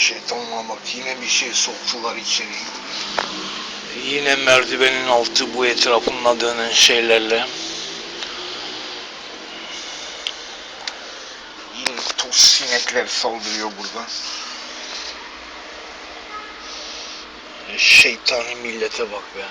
Şeytanla bak yine bir şey soktular içeri. Yine merdivenin altı bu etrafında dönen şeylerle. Yine toz sinekler saldırıyor burada. Şeytani millete bak be.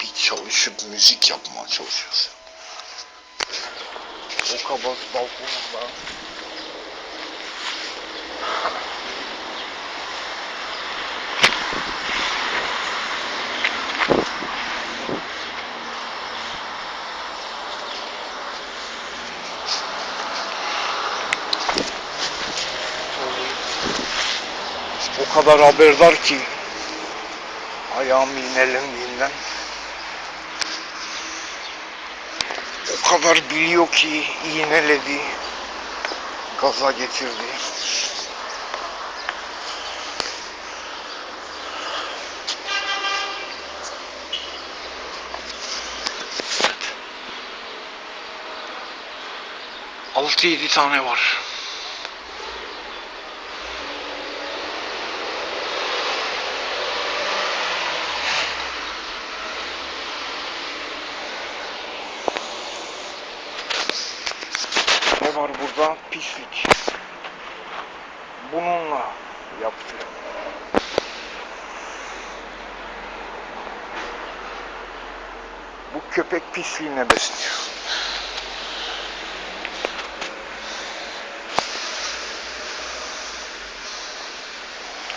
Bir çalışıp müzik yapmaya çalışıyoruz. O kabaz balkonunda o kadar haberdar ki ayağım iğnelendiğinden kadar biliyor ki iğneledi gaza getirdi Altı yedi tane var. Var burada? Pislik. Bununla yaptı. Bu köpek pisliğine besleniyor.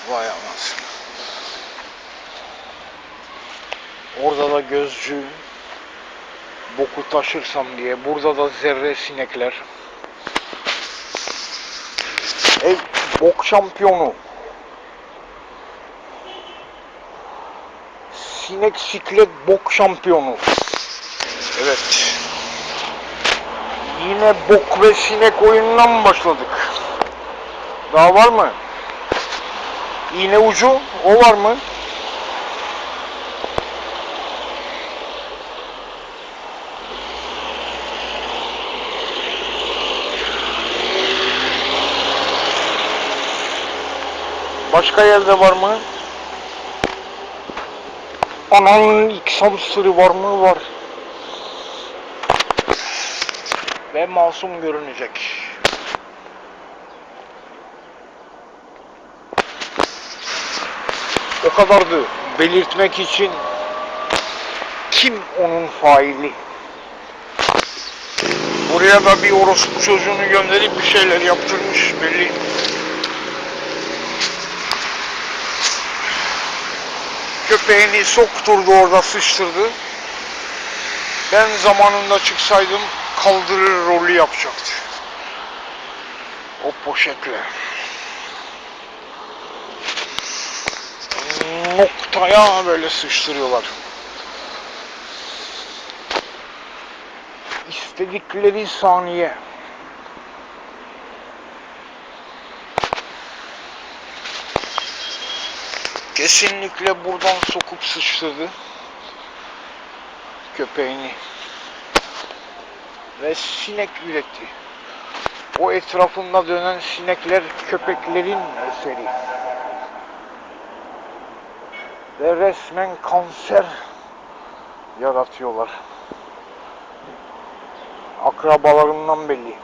Vay anasını. Orada da gözcü boku taşırsam diye. Burada da zerre sinekler. Ey bok şampiyonu. Sinek siklet bok şampiyonu. Evet. Yine bok ve sinek oyununa mı başladık? Daha var mı? İğne ucu o var mı? Başka yerde var mı? Ananın X hamsterı var mı? Var. Ve masum görünecek. O kadardı. Belirtmek için kim onun faili? Buraya da bir orospu çocuğunu gönderip bir şeyler yaptırmış belli. Köpeğini sokturdu orada sıçtırdı. Ben zamanında çıksaydım kaldırır rolü yapacaktı. O poşetle. Noktaya böyle sıçtırıyorlar. İstedikleri saniye. Kesinlikle buradan sokup sıçtırdı. Köpeğini. Ve sinek üretti. O etrafında dönen sinekler köpeklerin eseri. Ve resmen kanser yaratıyorlar. Akrabalarından belli.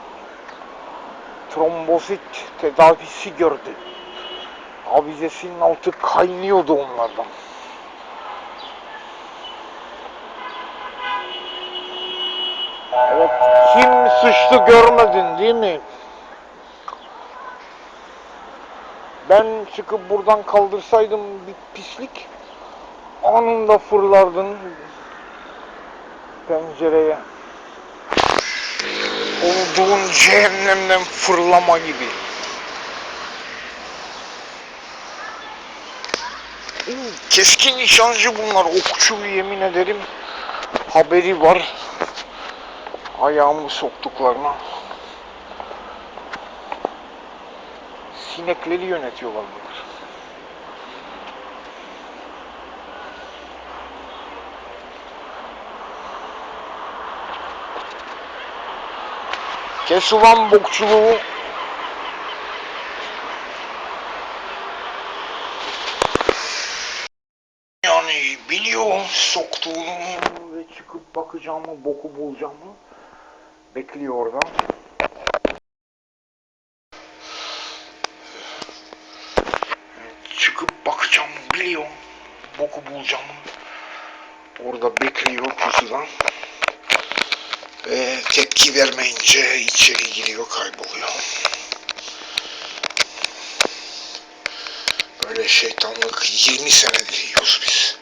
Trombosit tedavisi gördü. Avizesinin altı kaynıyordu onlardan. Evet, kim sıçtı görmedin değil mi? Ben çıkıp buradan kaldırsaydım bir pislik anında fırlardın pencereye. Olduğun cehennemden fırlama gibi. Keskin nişancı bunlar. Okçu yemin ederim. Haberi var. Ayağımı soktuklarına. Sinekleri yönetiyorlar bunlar. Kes ulan bokçuluğu. Yani biliyor soktuğunu ve çıkıp bakacağımı, boku bulacağımı bekliyor orada. Çıkıp bakacağımı biliyor, boku bulacağımı orada bekliyor pusudan. Ve tepki vermeyince içeri giriyor, kayboluyor. Böyle şeytanlık 20 senedir yiyoruz biz.